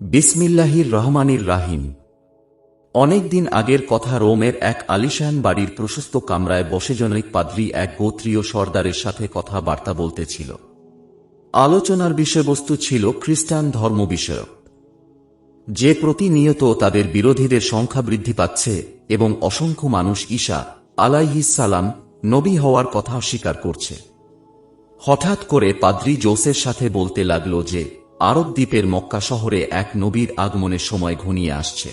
বিসমিল্লাহির রহমানির রাহিম। অনেক দিন আগের কথা রোমের এক আলিশান বাড়ির প্রশস্ত কামরায় বসে জনৈক পাদ্রী এক গোত্রীয় সর্দারের সাথে কথাবার্তা বলতেছিল। আলোচনার বিষয়বস্তু ছিল খ্রিস্টান ধর্ম বিষয়ক। যে প্রতিনিয়ত তাদের বিরোধীদের সংখ্যা বৃদ্ধি পাচ্ছে এবং অসংখ্য মানুষ ঈশা আলাইহিসালাম নবী হওয়ার কথা স্বীকার করছে। হঠাৎ করে পাদ্রী জোসের সাথে বলতে লাগল যে আরব দ্বীপের মক্কা শহরে এক নবীর আগমনের সময় ঘনিয়ে আসছে।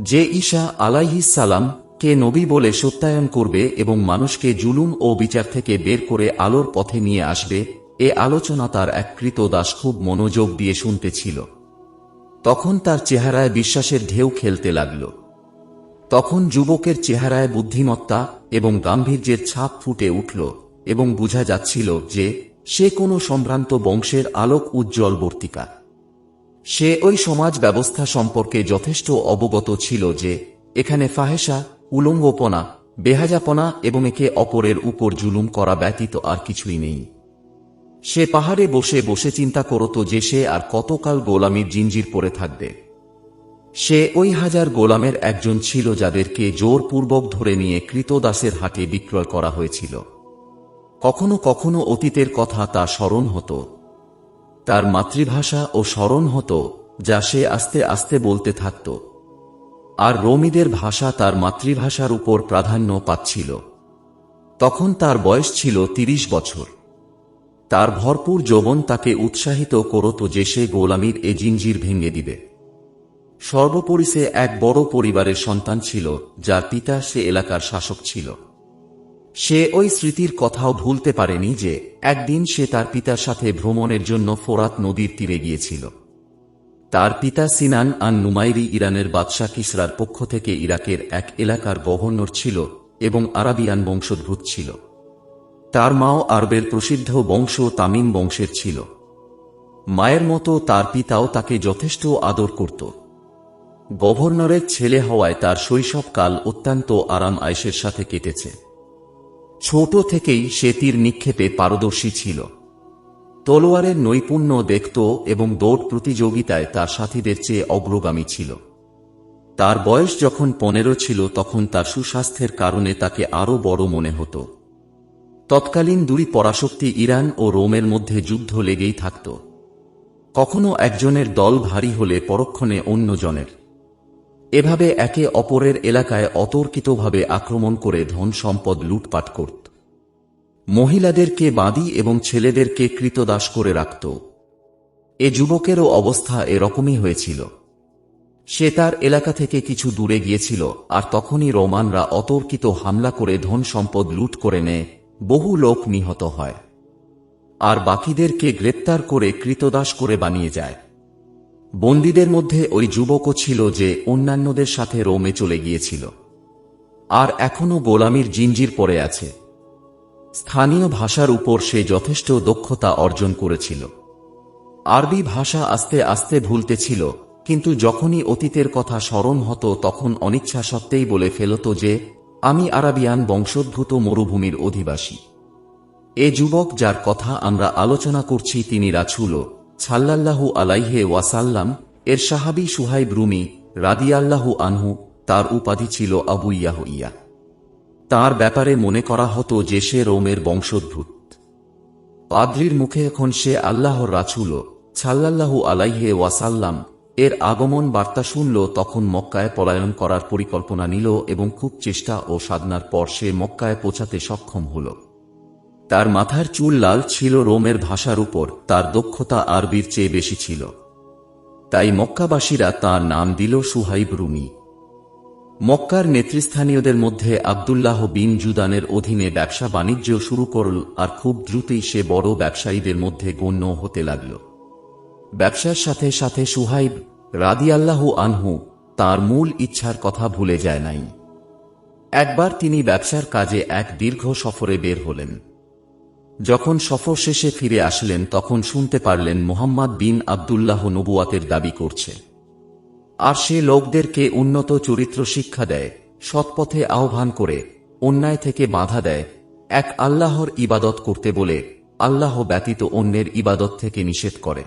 যে ঈশা আলাইহিসালাম কে নবী বলে সত্যায়ন করবে এবং মানুষকে জুলুম ও বিচার থেকে বের করে আলোর পথে নিয়ে আসবে, এ আলোচনা তার এক কৃত দাস খুব মনোযোগ দিয়ে শুনতেছিল তখন তার চেহারায় বিশ্বাসের ঢেউ খেলতে লাগল। তখন যুবকের চেহারায় বুদ্ধিমত্তা এবং গাম্ভীর্যের ছাপ ফুটে উঠল এবং বোঝা যাচ্ছিল যে সে কোনো সম্ভ্রান্ত বংশের আলোক উজ্জ্বল বর্তিকা। সে ওই সমাজ ব্যবস্থা সম্পর্কে যথেষ্ট অবগত ছিল যে, এখানে ফাহেসা উলঙ্গপনা, বেহাজাপনা এবং একে অপরের উপর জুলুম করা ব্যতীত আর কিছুই নেই। সে পাহাড়ে বসে বসে চিন্তা করত যে সে আর কতকাল গোলামির জিঞ্জির পরে থাকবে। সে ওই হাজার গোলামের একজন ছিল যাদেরকে জোরপূর্বক ধরে নিয়ে কৃতদাসের হাটে বিক্রয় করা হয়েছিল। কখনো কখনো অতীতের কথা তা স্মরণ হতো। তার মাতৃভাষা ও স্মরণ হতো, যা সে আস্তে আস্তে বলতে থাকত। আর রোমিদের ভাষা তার মাতৃভাষার উপর প্রাধান্য পাচ্ছিল। তখন তার বয়স ছিল তিরিশ বছর। তার ভরপুর যৌবন তাকে উৎসাহিত করত যে সে গোলামির এ জিঞ্জির ভেঙে দিবে। সর্বোপরি সে এক বড় পরিবারের সন্তান ছিল, যার পিতা সে এলাকার শাসক ছিল। সে ওই স্মৃতির কথাও ভুলতে পারেনি যে একদিন সে তার পিতার সাথে ভ্রমণের জন্য ফোরাত নদীর তীরে গিয়েছিল। তার পিতা সিনান আন নুমাইরি ইরানের বাদশাহ কিসরার পক্ষ থেকে ইরাকের এক এলাকার গভর্নর ছিল এবং আরাবিয়ান বংশোদ্ভূত ছিল। তার মাও আরবের প্রসিদ্ধ বংশ তামিম বংশের ছিল। মায়ের মতো তার পিতাও তাকে যথেষ্ট আদর করত। গভর্নরের ছেলে হওয়ায় তার শৈশবকাল অত্যন্ত আরাম আয়েসের সাথে কেটেছে। ছোট থেকেই সে তীর নিক্ষেপে পারদর্শী ছিল। তলোয়ারের নৈপুণ্য দেখত এবং দৌড় প্রতিযোগিতায় তার সাথীদের চেয়ে অগ্রগামী ছিল। তার বয়স যখন পনেরো ছিল, তখন তার সুস্বাস্থ্যের কারণে তাকে আরও বড় মনে হতো। তৎকালীন দুই পরাশক্তি ইরান ও রোমের মধ্যে যুদ্ধ লেগেই থাকত। কখনো একজনের দল ভারী হলে পরক্ষণে অন্যজনের। এভাবে একে অপরের এলাকায় অতর্কিতভাবে আক্রমণ করে ধন সম্পদ লুটপাট করত। মহিলাদেরকে বাদী এবং ছেলেদেরকে কৃতদাস করে রাখত। এ যুবকেরও অবস্থা এরকমই হয়েছিল। সে তার এলাকা থেকে কিছু দূরে গিয়েছিল আর তখনই রোমানরা অতর্কিত হামলা করে ধন সম্পদ লুট করে নেয়, বহু লোক নিহত হয়। আর বাকিদেরকে গ্রেপ্তার করে কৃতদাস করে বানিয়ে যায়। বন্দীদের মধ্যে ওই যুবকও ছিল যে অন্যান্যদের সাথে রোমে চলে গিয়েছিল। আর এখনও গোলামির জিঞ্জির পড়ে আছে। স্থানীয় ভাষার উপর সে যথেষ্ট দক্ষতা অর্জন করেছিল। আরবি ভাষা আস্তে আস্তে ভুলতেছিল কিন্তু যখনই অতীতের কথা স্মরণ হতো তখন অনিচ্ছা সত্ত্বেই বলে ফেলত যে, আমি আরাবিয়ান বংশোদ্ভূত মরুভূমির অধিবাসী। এ যুবক যার কথা আমরা আলোচনা করছি তিনি রাছুল ছাল্লাল্লাহু আলাইহে ওয়াসাল্লাম, এর সাহাবি সুহাইব রুমি রাদিয়াল্লাহু আনহু, তার উপাধি ছিল আবু ইয়াহ ইয়া তার ব্যাপারে মনে করা হতো যে সে রোমের বংশোদ্ভূত। পাদ্রির মুখে এখন সে আল্লাহর রাছুল ছাল্লাল্লাহু আলাইহে ওয়াসাল্লাম, এর আগমন বার্তা শুনল, তখন মক্কায় পলায়ন করার পরিকল্পনা নিল এবং খুব চেষ্টা ও সাধনার পর সে মক্কায় পৌঁছাতে সক্ষম হল। তার মাথার চুল লাল ছিল রোমের ভাষার উপর, তার দক্ষতা আরবির চেয়ে বেশি ছিল। তাই মক্কাবাসীরা তার নাম দিল সুহাইব রুমি। মক্কার নেতৃস্থানীয়দের মধ্যে আবদুল্লাহ বিন জুদানের অধীনে ব্যবসা বাণিজ্য শুরু করল আর খুব দ্রুতই সে বড় ব্যবসায়ীদের মধ্যে গণ্য হতে লাগল। ব্যবসার সাথে সাথে সুহাইব রাদিয়াল্লাহু আনহু তার মূল ইচ্ছার কথা ভুলে যায় নাই। একবার তিনি ব্যবসার কাজে এক দীর্ঘ সফরে বের হলেন। যখন সফর শেষে ফিরে আসলেন, তখন শুনতে পারলেন মোহাম্মদ বিন আবদুল্লাহ নবুয়াতের দাবি করছে। আর সে লোকদেরকে উন্নত চরিত্র শিক্ষা দেয় সৎপথে আহ্বান করে, অন্যায় থেকে বাধা দেয়, এক আল্লাহর ইবাদত করতে বলে, আল্লাহ ব্যতীত অন্যের ইবাদত থেকে নিষেধ করে।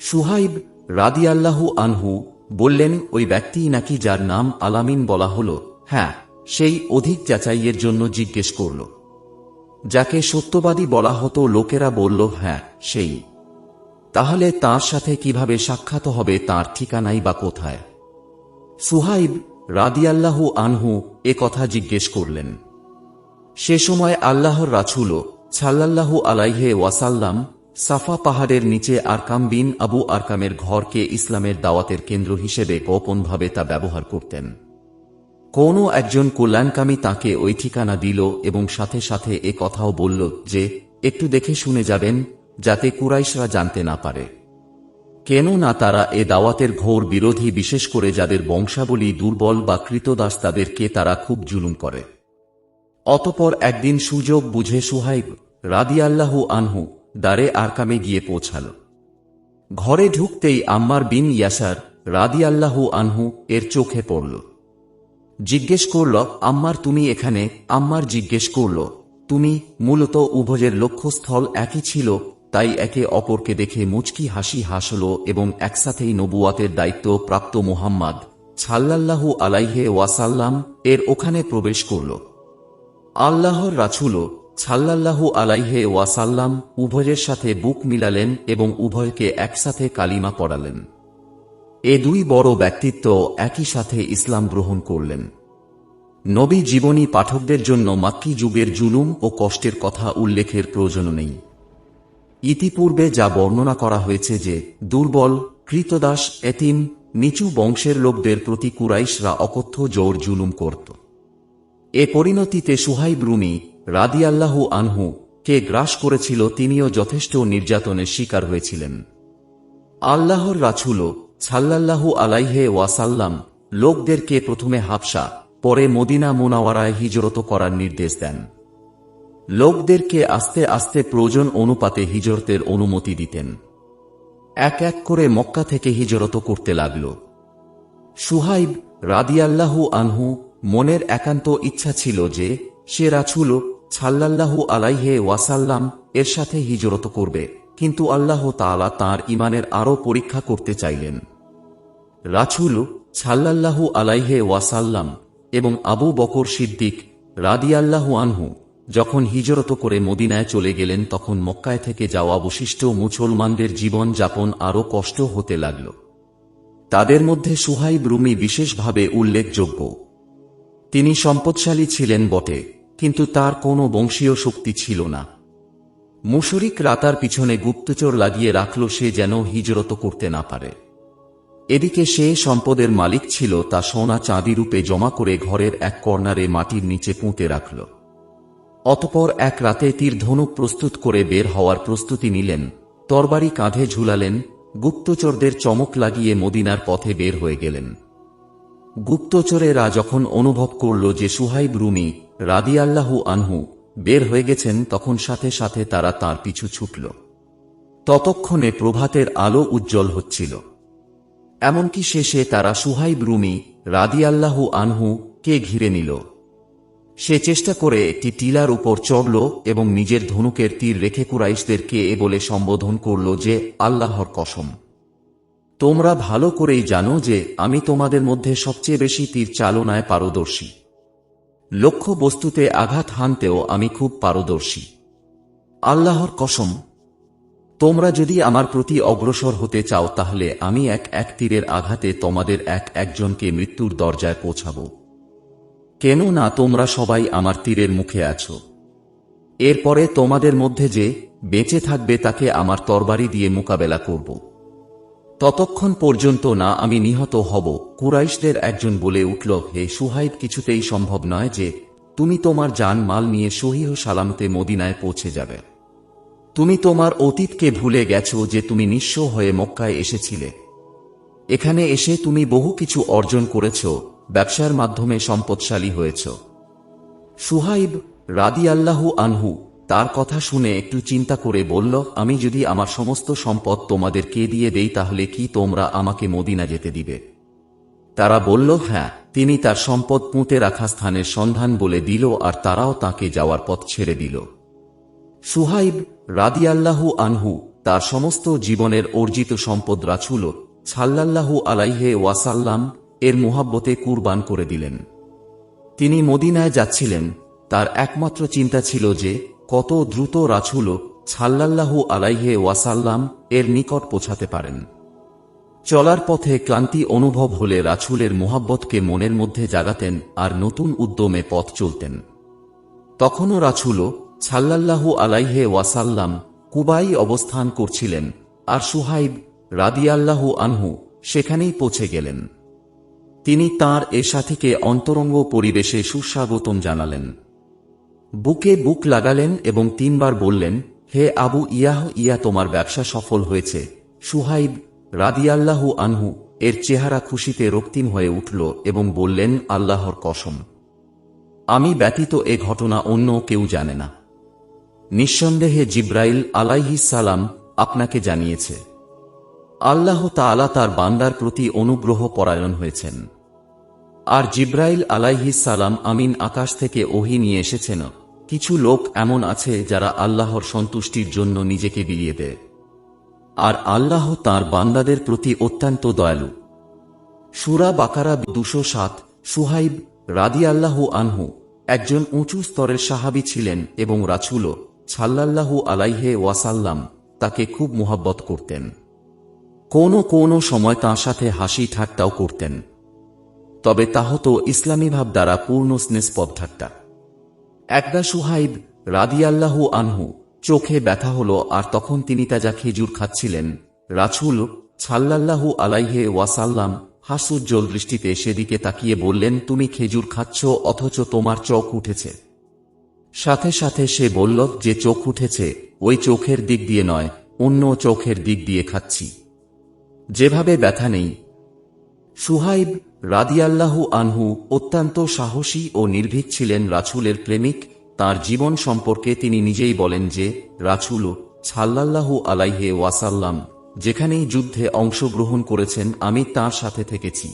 সুহাইব রাদিয়াল্লাহু আনহু বললেন, ওই ব্যক্তি নাকি যার নাম আলামিন বলা হল? হ্যাঁ সেই অধিক যাচাইয়ের জন্য জিজ্ঞেস করল। যাকে সত্যবাদী বলা হতো, লোকেরা বলল হ্যাঁ সেই। তাহলে তার সাথে কীভাবে সাক্ষাৎ হবে, তার ঠিকানাই বা কোথায়? সুহাইব রাদিয়াল্লাহু আনহু এ কথা জিজ্ঞেস করলেন। সে সময় আল্লাহর রাছুল ছাল্লাল্লাহু আলাইহে ওয়াসাল্লাম সাফা পাহাড়ের নিচে আরকাম বিন আবু আরকামের ঘরকে ইসলামের দাওয়াতের কেন্দ্র হিসেবে গোপনভাবে তা ব্যবহার করতেন। কোনো একজন কল্যাণকামী তাকে ওই ঠিকানা দিল এবং সাথে সাথে এ কথাও বলল যে, একটু দেখে শুনে যাবেন, যাতে কুরাইশরা জানতে না পারে। কেন না তারা এ দাওয়াতের ঘোর বিরোধী বিশেষ করে যাদের বংশাবলী দুর্বল বা কৃতদাস তাদেরকে তারা খুব জুলুম করে। অতপর একদিন সুযোগ বুঝে সুহাইব রাদিয়াল্লাহু আনহু দ্বারে আরকামে গিয়ে পৌঁছাল। ঘরে ঢুকতেই আম্মার বিন ইয়াসার রাদিয়াল্লাহু আনহু এর চোখে পড়ল। জিজ্ঞেস করল, আম্মার তুমি এখানে? আম্মার জিজ্ঞেস করল, তুমি মূলত উভয়ের লক্ষ্যস্থল একই ছিল, তাই একে অপরকে দেখে মুচকি হাসি হাসল এবং একসাথেই নবুয়াতের দায়িত্ব প্রাপ্ত মুহাম্মদ ছাল্লাল্লাহু আলাইহে ওয়াসাল্লাম এর ওখানে প্রবেশ করল। আল্লাহর রাছুল ছাল্লাল্লাহু আলাইহে ওয়াসাল্লাম উভয়ের সাথে বুক মিলালেন এবং উভয়কে একসাথে কালিমা পড়ালেন। এ দুই বড় ব্যক্তিত্ব একই সাথে ইসলাম গ্রহণ করলেন। নবী জীবনী পাঠকদের জন্য মাক্কি যুগের জুলুম ও কষ্টের কথা উল্লেখের প্রয়োজন নেই। ইতিপূর্বে যা বর্ণনা করা হয়েছে যে, দুর্বল, কৃতদাস, এতিম, নিচু বংশের লোকদের প্রতি কুরাইশরা অকথ্য জোর জুলুম করত। এ পরিণতিতে সুহাইব রুমি রাদিয়াল্লাহু আনহু কে গ্রাস করেছিল তিনিও যথেষ্ট নির্যাতনের শিকার হয়েছিলেন। আল্লাহর রাছুল ছাল্লাল্লাহু আলাইহে ওয়াসাল্লাম লোকদেরকে প্রথমে হাবসা পরে মদিনা মোনাওয়ারায় হিজরত করার নির্দেশ দেন। লোকদেরকে আস্তে আস্তে প্রয়োজন অনুপাতে হিজরতের অনুমতি দিতেন। এক এক করে মক্কা থেকে হিজরত করতে লাগল। সুহাইব রাদিয়াল্লাহু আনহু মনের একান্ত ইচ্ছা ছিল যে সে রাছুল ছাল্লাল্লাহু আলাইহে ওয়াসাল্লাম এর সাথে হিজরত করবে, কিন্তু আল্লাহ তাআলা তার ইমানের আরও পরীক্ষা করতে চাইলেন। রাছুল ছাল্লাল্লাহু আলাইহে ওয়াসাল্লাম এবং আবু বকর সিদ্দিক রাদিয়াল্লাহু আনহু যখন হিজরত করে মদিনায় চলে গেলেন, তখন মক্কায় থেকে যাওয়া অবশিষ্ট মুসলমানদের জীবন যাপন আরও কষ্ট হতে লাগল। তাদের মধ্যে সুহাইব রুমি বিশেষভাবে উল্লেখযোগ্য। তিনি সম্পদশালী ছিলেন বটে, কিন্তু তার কোনো বংশীয় শক্তি ছিল না। মুশরিক রাতার পিছনে গুপ্তচর লাগিয়ে রাখল সে যেন হিজরত করতে না পারে। এদিকে সে সম্পদের মালিক ছিল, তা সোনা চাঁদি রূপে জমা করে ঘরের এক কর্নারে মাটির নিচে পুঁতে রাখল। অতপর এক রাতে তীর ধনুক প্রস্তুত করে বের হওয়ার প্রস্তুতি নিলেন, তরবারি কাঁধে ঝুলালেন, গুপ্তচরদের চমক লাগিয়ে মদিনার পথে বের হয়ে গেলেন। গুপ্তচরেরা যখন অনুভব করল যে সুহাইব রুমি রাদিয়াল্লাহু আনহু বের হয়ে গেছেন, তখন সাথে সাথে তারা তার পিছু ছুটল। ততক্ষণে প্রভাতের আলো উজ্জ্বল হচ্ছিল। এমনকি শেষে তারা সুহাইব রুমি রাদিয়াল্লাহু আনহু কে ঘিরে নিল। সে চেষ্টা করে একটি টিলার উপর চড়ল এবং নিজের ধনুকের তীর রেখে কুরাইশদেরকে এ বলে সম্বোধন করল যে, আল্লাহর কসম। তোমরা ভালো করেই জানো যে, আমি তোমাদের মধ্যে সবচেয়ে বেশি তীর চালনায় পারদর্শী। লক্ষ্য বস্তুতে আঘাত হানতেও আমি খুব পারদর্শী। আল্লাহর কসম তোমরা যদি আমার প্রতি অগ্রসর হতে চাও, তাহলে আমি এক এক তীরের আঘাতে তোমাদের এক একজনকে মৃত্যুর দরজায় পৌঁছাব। কেন না তোমরা সবাই আমার তীরের মুখে আছো। এরপরে তোমাদের মধ্যে যে বেঁচে থাকবে, তাকে আমার তরবারি দিয়ে মোকাবেলা করব। ততক্ষণ পর্যন্ত না আমি নিহত হব, কুরাইশদের একজন বলে উঠল, হে সুহাইব, কিছুতেই সম্ভব নয় যে তুমি তোমার যান মাল নিয়ে সহিহ সালামতে মদিনায় পৌঁছে যাবে। তুমি তোমার অতীতকে ভুলে গেছ যে তুমি নিঃস্ব হয়ে মক্কায় এসেছিলে। এখানে এসে তুমি বহু কিছু অর্জন করেছ, ব্যবসার মাধ্যমে সম্পদশালী হয়েছ। সুহাইব রাদিয়াল্লাহু আনহু তার কথা শুনে একটু চিন্তা করে বলল, আমি যদি আমার সমস্ত সম্পদ তোমাদেরকে দিয়ে দেই, তাহলে কি তোমরা আমাকে মদিনা যেতে দিবে? তারা বলল হ্যাঁ তিনি তার সম্পদ পুঁতে রাখা স্থানের সন্ধান বলে দিল আর তারাও তাকে যাওয়ার পথ ছেড়ে দিল। সুহাইব রাদিয়াল্লাহু আনহু তার সমস্ত জীবনের অর্জিত সম্পদ রাছুল ছাল্লাল্লাহু আলাইহে ওয়াসাল্লাম এর মোহাব্বতে কুরবান করে দিলেন। তিনি মদিনায় যাচ্ছিলেন। তার একমাত্র চিন্তা ছিল যে, কত দ্রুত রাছুল ছাল্লাল্লাহু আলাইহে ওয়াসাল্লাম এর নিকট পৌঁছাতে পারেন। চলার পথে ক্লান্তি অনুভব হলে রাছুলের মোহাব্বতকে মনের মধ্যে জাগাতেন আর নতুন উদ্যমে পথ চলতেন। তখনও রাছুল ছাল্লাল্লাহু আলাইহে ওয়াসাল্লাম কুবাই অবস্থান করছিলেন, আর সুহাইব রাদিয়াল্লাহু আনহু সেখানেই পৌঁছে গেলেন। তিনি তার এ সাথীকে অন্তরঙ্গ পরিবেশে সুস্বাগতম জানালেন। বুকে বুক লাগালেন এবং তিনবার বললেন, হে আবু ইয়াহ, ইয়া তোমার ব্যবসা সফল হয়েছে। সুহাইব রাদিয়াল্লাহু আনহু এর চেহারা খুশিতে রক্তিম হয়ে উঠল এবং বললেন, আল্লাহর কসম, আমি ব্যতীত এ ঘটনা অন্য কেউ জানে না। নিঃসন্দেহে জিব্রাইল আলাইহিস সালাম আপনাকে জানিয়েছে। আল্লাহ তাআলা তার বান্দার প্রতি অনুগ্রহ পরায়ণ হয়েছেন। আর জিব্রাইল আলাইহিস সালাম আমিন আকাশ থেকে ওহি নিয়ে এসেছেন। কিছু লোক এমন আছে যারা আল্লাহর সন্তুষ্টির জন্য নিজেকে বিলিয়ে দেয়। আর আল্লাহ তার বান্দাদের প্রতি অত্যন্ত দয়ালু। সুরা বাকারা দুশো সাত, সুহাইব রাদি আল্লাহু আনহু একজন উঁচু স্তরের সাহাবি ছিলেন এবং রাছুল ছাল্লাল্লাহু আলাইহে ওয়াসাল্লাম তাকে খুব মোহাব্বত করতেন। কোনো কোনো সময় তাঁর সাথে হাসি ঠাট্টাও করতেন। তবে তা হতো ইসলামী ভাব দ্বারা পূর্ণ স্নেস্পদ ঠাট্টা একদা সুহাইব রাদিয়াল্লাহু আনহু চোখে ব্যথা হল আর তখন তিনি তাজা খেজুর খাচ্ছিলেন। রাছুল ছাল্লাল্লাহু আলাইহে ওয়াসাল্লাম হাসুজ্জ্বল দৃষ্টিতে সেদিকে তাকিয়ে বললেন, তুমি খেজুর খাচ্ছ, অথচ তোমার চোখ উঠেছে। সাথে সাথে সে বলল, যে চোখ উঠেছে, ওই চোখের দিক দিয়ে নয়, অন্য চোখের দিক দিয়ে খাচ্ছি। যেভাবে ব্যথা নেই। সুহাইব রাদিয়াল্লাহু আনহু অত্যন্ত সাহসী ও নির্ভীক ছিলেন রাছুলের প্রেমিক। তার জীবন সম্পর্কে তিনি নিজেই বলেন যে, রাছুল ছাল্লাল্লাহু আলাইহে ওয়াসাল্লাম, যেখানেই যুদ্ধে অংশগ্রহণ করেছেন, আমি তার সাথে থেকেছি।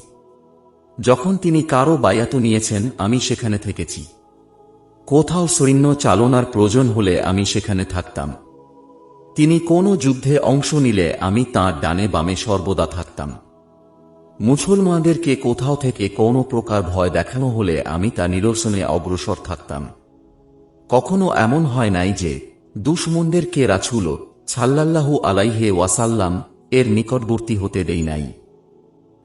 যখন তিনি কারও বায়াত নিয়েছেন, আমি সেখানে থেকেছি। কোথাও সৈন্য চালনার প্রয়োজন হলে আমি সেখানে থাকতাম। তিনি কোনো যুদ্ধে অংশ নিলে আমি তাঁর ডানে বামে সর্বদা থাকতাম। মুসলমানদেরকে কোথাও থেকে কোনো প্রকার ভয় দেখানো হলে আমি তা নিরসনে অগ্রসর থাকতাম। কখনো এমন হয় নাই যে দুশ্মনদের কে রাছুল ছাল্লাল্লাহু আলাইহে ওয়াসাল্লাম, এর নিকটবর্তী হতে দেই নাই।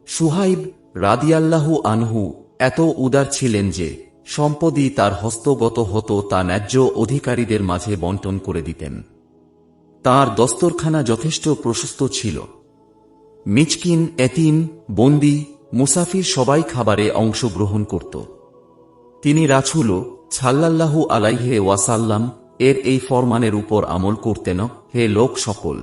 সুহাইব রাদিয়াল্লাহু আনহু এত উদার ছিলেন যে সম্পদই তার হস্তগত হতো তা ন্যায্য অধিকারীদের মাঝে বন্টন করে দিতেন। তার দস্তরখানা যথেষ্ট প্রশস্ত ছিল। মিচকিন, এতিম, বন্দি, মুসাফির সবাই খাবারে অংশগ্রহণ করত। তিনি রাছুল ছাল্লাল্লাহু আলাইহে ওয়াসাল্লাম এর এই ফরমানের উপর আমল করতেন, হে লোক সকল,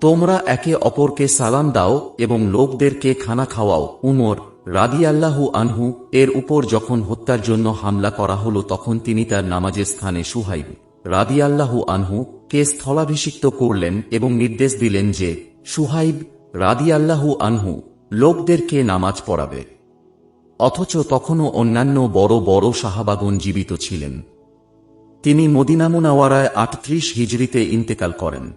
তোমরা একে অপরকে সালাম দাও এবং লোকদেরকে খানা খাওয়াও, উমর রাদিয়াল্লাহু আনহু এর উপর যখন হত্যার জন্য হামলা করা হল তখন তিনি তার নামাজের স্থানে সুহাইব। রাদিয়াল্লাহু আনহু কে স্থলাভিষিক্ত করলেন এবং নির্দেশ দিলেন যে, সুহাইব, রাদিয়াল্লাহু আনহু, লোকদেরকে নামাজ পড়াবে। অথচ তখনও অন্যান্য বড় বড় সাহাবাগন জীবিত ছিলেন। তিনি মদিনামুনাওয়ারায় আটত্রিশ হিজড়িতে ইন্তেকাল করেন।